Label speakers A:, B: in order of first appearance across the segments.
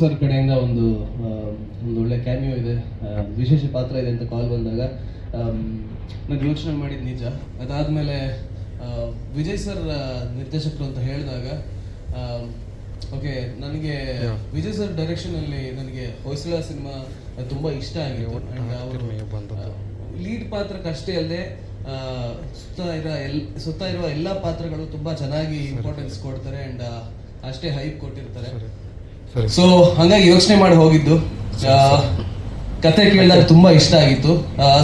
A: Sir ಕಡೆಯಿಂದ ಒಂದು ಒಂದು ಒಳ್ಳೆ ಕ್ಯಾಮಿಯೋ ಇದೆ. ವಿಶೇಷ ಪಾತ್ರ ಇದೆ ಅಂತ ಕಾಲ್ ಬಂದಾಗ. ನಾನು ಯೋಚನೆ ಮಾಡಿದ ನಿಜ. ಅದಾದಮೇಲೆ ವಿಜಯ್ ಸರ್ ನಿರ್ದೇಶಕರು ಅಂತ ಹೇಳಿದಾಗ ಓಕೆ ನನಗೆ ವಿಜಯ್ ಸರ್ ಡೈರೆಕ್ಷನಲ್ಲಿ ನನಗೆ ಹೊಯ್ಸಳ ಸಿನಿಮಾ ತುಂಬ ಇಷ್ಟ ಆಗಿದೆ. ಲೀಡ್ ಪಾತ್ರಕ್ಕಷ್ಟೇ ಅಲ್ಲದೆ ಸುತ್ತ ಇರೋ ಎಲ್ ಸುತ್ತ ಇರುವ ಎಲ್ಲ ಪಾತ್ರಗಳು ತುಂಬ ಚೆನ್ನಾಗಿ ಇಂಪಾರ್ಟೆನ್ಸ್ ಕೊಡ್ತಾರೆ. ಆ್ಯಂಡ್ ಅಷ್ಟೇ ಹೈಪ್ ಕೊಟ್ಟಿರ್ತಾರೆ. ಸೊ ಹಂಗಾಗಿ ಯೋಚನೆ ಮಾಡಿ ಹೋಗಿದ್ದು. ಕತೆ ಕೇಳಿದಾಗ ತುಂಬಾ ಇಷ್ಟ ಆಗಿತ್ತು.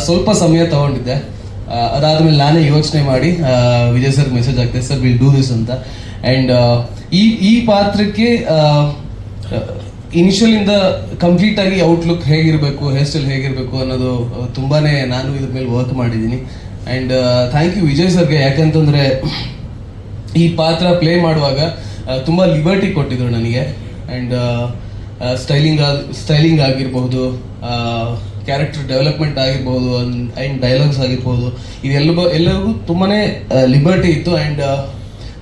A: ಸ್ವಲ್ಪ ಸಮಯ ತಗೊಂಡಿದ್ದೆ. ಅದಾದ್ಮೇಲೆ ನಾನೇ ಯೋಚನೆ ಮಾಡಿ ವಿಜಯ್ ಸರ್ ಮೆಸೇಜ್ ಆಗ್ತದೆ ಸರ್ ವಿಲ್ ಡೂ ದಿಸ್ ಅಂತ. ಅಂಡ್ ಈ ಈ ಪಾತ್ರಕ್ಕೆ ಇನಿಷಿಯಲ್ ಇಂದ ಕಂಪ್ಲೀಟ್ ಆಗಿ ಔಟ್ಲುಕ್ ಹೇಗಿರಬೇಕು ಹೇರ್ ಸ್ಟೈಲ್ ಹೇಗಿರಬೇಕು ಅನ್ನೋದು ತುಂಬಾನೇ ನಾನು ಇದ್ರ ಮೇಲೆ ವರ್ಕ್ ಮಾಡಿದ್ದೀನಿ. ಅಂಡ್ ಥ್ಯಾಂಕ್ ಯು ವಿಜಯ್ ಸರ್ಗೆ ಯಾಕಂತಂದ್ರೆ, ಈ ಪಾತ್ರ ಪ್ಲೇ ಮಾಡುವಾಗ ತುಂಬಾ ಲಿಬರ್ಟಿ ಕೊಟ್ಟಿದ್ರು ನನಗೆ. ಆ್ಯಂಡ್ ಸ್ಟೈಲಿಂಗ್ ಸ್ಟೈಲಿಂಗ್ ಆಗಿರ್ಬಹುದು ಕ್ಯಾರೆಕ್ಟರ್ ಡೆವಲಪ್ಮೆಂಟ್ ಆಗಿರ್ಬೋದು ಆ್ಯಂಡ್ ಡೈಲಾಗ್ಸ್ ಆಗಿರ್ಬೋದು ಇದೆಲ್ಲ ಎಲ್ಲರಿಗೂ ತುಂಬಾನೇ ಲಿಬರ್ಟಿ ಇತ್ತು. And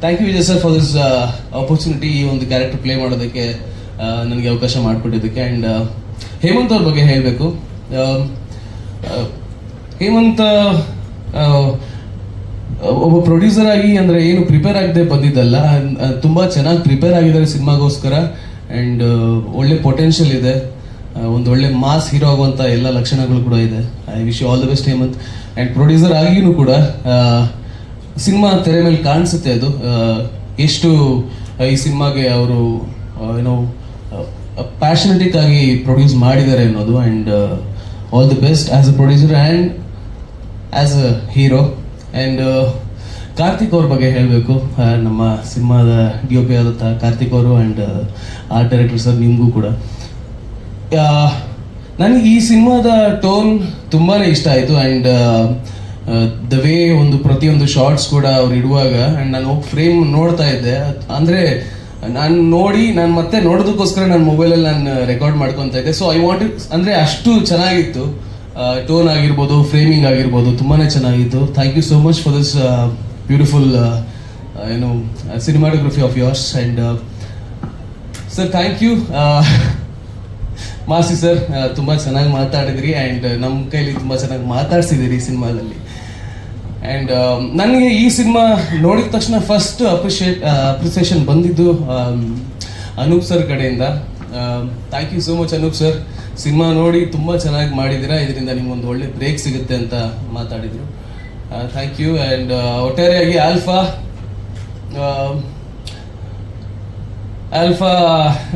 A: thank you Vijay sir for this opportunity ಈ ಒಂದು ಕ್ಯಾರೆಕ್ಟರ್ ಪ್ಲೇ ಮಾಡೋದಕ್ಕೆ ನನಗೆ ಅವಕಾಶ ಮಾಡಿಕೊಟ್ಟಿದ್ದಕ್ಕೆ. ಆ್ಯಂಡ್ ಹೇಮಂತ್ ಅವ್ರ ಬಗ್ಗೆ ಹೇಳಬೇಕು. ಹೇಮಂತ ಒಬ್ಬ ಪ್ರೊಡ್ಯೂಸರ್ ಆಗಿ ಅಂದರೆ ಏನು ಪ್ರಿಪೇರ್ ಆಗದೆ ಬಂದಿದ್ದಲ್ಲ. ತುಂಬಾ ಚೆನ್ನಾಗಿ ಪ್ರಿಪೇರ್ ಆಗಿದ್ದಾರೆ ಸಿನಿಮಾಗೋಸ್ಕರ. ಅಂಡ್ ಒಳ್ಳೆ ಪೊಟೆನ್ಷಿಯಲ್ ಇದೆ. ಒಂದು ಒಳ್ಳೆ ಮಾಸ್ ಹೀರೋ ಆಗುವಂತ ಎಲ್ಲ ಲಕ್ಷಣಗಳು ಕೂಡ ಇದೆ. I wish all the best Hemanth. And producer ಆಗಿಯೂ ಕೂಡ ಸಿನಿಮಾ ತೆರೆ ಮೇಲೆ ಕಾಣಿಸುತ್ತೆ ಅದು. ಎಷ್ಟು ಈ ಸಿನಿಮಾಗೆ ಅವರು ಏನೋ ಪ್ಯಾಷನೆಟಿಕ್ ಆಗಿ ಪ್ರೊಡ್ಯೂಸ್ ಮಾಡಿದ್ದಾರೆ ಅನ್ನೋದು. And all the best as a producer and as a hero and Karthik ಅವ್ರ ಬಗ್ಗೆ ಹೇಳಬೇಕು. ನಮ್ಮ ಸಿನಿಮಾದ ಡಿ ಒ ಪಿ ಆದಂಥ ಕಾರ್ತಿಕ್ ಅವರು ಆ್ಯಂಡ್ ಆರ್ಟ್ ಡೈರೆಕ್ಟರ್ ಸರ್ ನಿಮಗೂ ಕೂಡ. ನನಗೆ ಈ ಸಿನಿಮಾದ ಟೋನ್ ತುಂಬಾ ಇಷ್ಟ ಆಯಿತು ಆ್ಯಂಡ್ ದ ವೇ ಒಂದು ಪ್ರತಿಯೊಂದು ಶಾರ್ಟ್ಸ್ ಕೂಡ ಅವ್ರು ಇಡುವಾಗ ಆ್ಯಂಡ್ ನಾನು ಫ್ರೇಮ್ ನೋಡ್ತಾ ಇದ್ದೆ. ಅಂದರೆ ನಾನು ನೋಡಿ, ನಾನು ಮತ್ತೆ ನೋಡೋದಕ್ಕೋಸ್ಕರ ನನ್ನ ಮೊಬೈಲಲ್ಲಿ ನಾನು ರೆಕಾರ್ಡ್ ಮಾಡ್ಕೊತಾ ಇದ್ದೆ. ಸೊ ಐ ವಾಂಟ್ ಅಂದರೆ ಅಷ್ಟು ಚೆನ್ನಾಗಿತ್ತು. ಟೋನ್ ಆಗಿರ್ಬೋದು ಫ್ರೇಮಿಂಗ್ ಆಗಿರ್ಬೋದು ತುಂಬಾ ಚೆನ್ನಾಗಿತ್ತು. Thank you so much for this beautiful ಏನು cinematography of yours and sir thank you Masi sir ತುಂಬ ಚೆನ್ನಾಗಿ ಮಾತಾಡಿದ್ರಿ ಆ್ಯಂಡ್ ನಮ್ಮ ಕೈಲಿ ತುಂಬ ಚೆನ್ನಾಗಿ ಮಾತಾಡ್ಸಿದ್ದೀರಿ ಸಿನಿಮಾದಲ್ಲಿ. ಆ್ಯಂಡ್ ನನಗೆ ಈ ಸಿನಿಮಾ ನೋಡಿದ ತಕ್ಷಣ ಫಸ್ಟ್ ಅಪ್ರಿಷಿಯೇಟ್ ಅಪ್ರಿಸಿಯೇಷನ್ ಬಂದಿದ್ದು ಆಮ್, ಅನೂಪ್ ಸರ್ ಕಡೆಯಿಂದ. Thank you so much Anoop sir cinema ನೋಡಿ ತುಂಬ ಚೆನ್ನಾಗಿ ಮಾಡಿದ್ದೀರಾ ಇದರಿಂದ ನಿಮ್ಗೊಂದು ಒಳ್ಳೆ ಬ್ರೇಕ್ ಸಿಗುತ್ತೆ ಅಂತ ಮಾತಾಡಿದರು. ಥ್ಯಾಂಕ್ ಯು ಆ್ಯಂಡ್ ಒಟ್ಟಾರೆಯಾಗಿ ಆಲ್ಫಾ ಆಲ್ಫಾ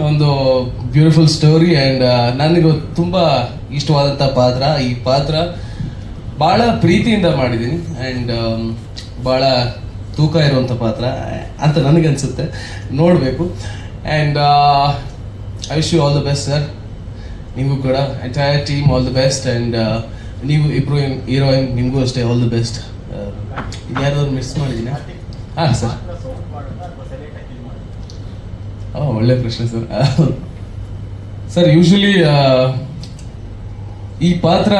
A: ಒಂದು ಬ್ಯೂಟಿಫುಲ್ ಸ್ಟೋರಿ ಆ್ಯಂಡ್ ನನಗೆ ತುಂಬ ಇಷ್ಟವಾದಂಥ ಪಾತ್ರ. ಈ ಪಾತ್ರ ಭಾಳ ಪ್ರೀತಿಯಿಂದ ಮಾಡಿದ್ದೀನಿ ಆ್ಯಂಡ್ ಭಾಳ ತೂಕ ಇರುವಂಥ ಪಾತ್ರ ಅಂತ ನನಗನ್ಸುತ್ತೆ. ನೋಡಬೇಕು. And I wish you all the best sir ನಿಮಗೂ ಕೂಡ. Entire team all the best and ನೀವು ಇಬ್ರು ಹೀರೋಯಿನ್ ನಿಮಗೂ ಅಷ್ಟೇ ಆಲ್ ದ ಬೆಸ್ಟ್ ಯಾರಾದ್ರು ಮಿಸ್ ಮಾಡಿದೀನ ಹಾಂ ಸರ್ ಓ ಒಳ್ಳೆ ಪ್ರಶ್ನೆ ಸರ್ ಸರ್ ಯೂಶಲಿ ಈ ಪಾತ್ರ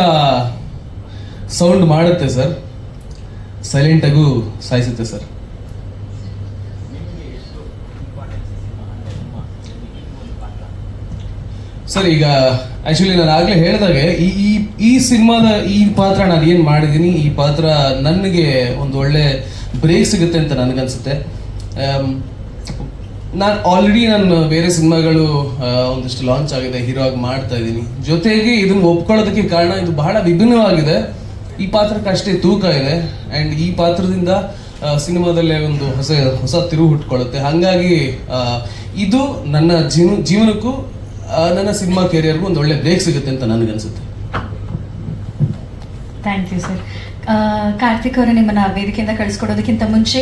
A: ಸೌಂಡ್ ಮಾಡುತ್ತೆ ಸರ್ ಸೈಲೆಂಟಾಗೂ ಸಾಯಿಸುತ್ತೆ ಸರ್ ಸರ್ ಈಗ ಆಕ್ಚುಲಿ ನಾನು ಆಗ್ಲೇ ಹೇಳಿದಾಗೆ, ಈ ಈ ಈ ಸಿನಿಮಾದ ಈ ಪಾತ್ರ ನಾನು ಏನು ಮಾಡಿದ್ದೀನಿ ಈ ಪಾತ್ರ ನನಗೆ ಒಂದು ಒಳ್ಳೆ ಬ್ರೇಕ್ ಸಿಗುತ್ತೆ ಅಂತ ನನಗನ್ಸುತ್ತೆ. ನಾನು ಆಲ್ರೆಡಿ ನಾನು ಬೇರೆ ಸಿನಿಮಾಗಳು ಒಂದಿಷ್ಟು ಲಾಂಚ್ ಆಗಿದೆ ಹೀರೋ ಆಗಿ ಮಾಡ್ತಾ ಇದ್ದೀನಿ. ಜೊತೆಗೆ ಇದನ್ನ ಒಪ್ಕೊಳ್ಳೋದಕ್ಕೆ ಕಾರಣ ಇದು ಬಹಳ ವಿಭಿನ್ನವಾಗಿದೆ. ಈ ಪಾತ್ರಕ್ಕೆ ಅಷ್ಟೇ ತೂಕ ಇದೆ. ಆ್ಯಂಡ್ ಈ ಪಾತ್ರದಿಂದ ಸಿನಿಮಾದಲ್ಲೇ ಒಂದು ಹೊಸ ಹೊಸ ತಿರುವು ಹುಟ್ಕೊಳ್ಳುತ್ತೆ. ಹಾಗಾಗಿ ಇದು ನನ್ನ ಜೀವ ಜೀವನಕ್ಕೂ ನನ್ನ ಸಿನಿಮಾ ಕೆರಿಯರ್ಗೂ ಒಂದು ಒಳ್ಳೆ ಬ್ರೇಕ್ ಸಿಗುತ್ತೆ ಅಂತ ನನಗನ್ಸುತ್ತೆ.
B: ಥ್ಯಾಂಕ್ ಯು ಸರ್ ಕಾರ್ತಿಕ್ ಅವರು ನಿಮ್ಮನ್ನ ವೇದಿಕೆಯಿಂದ ಕಳಿಸ್ಕೊಡೋದಕ್ಕಿಂತ ಮುಂಚೆ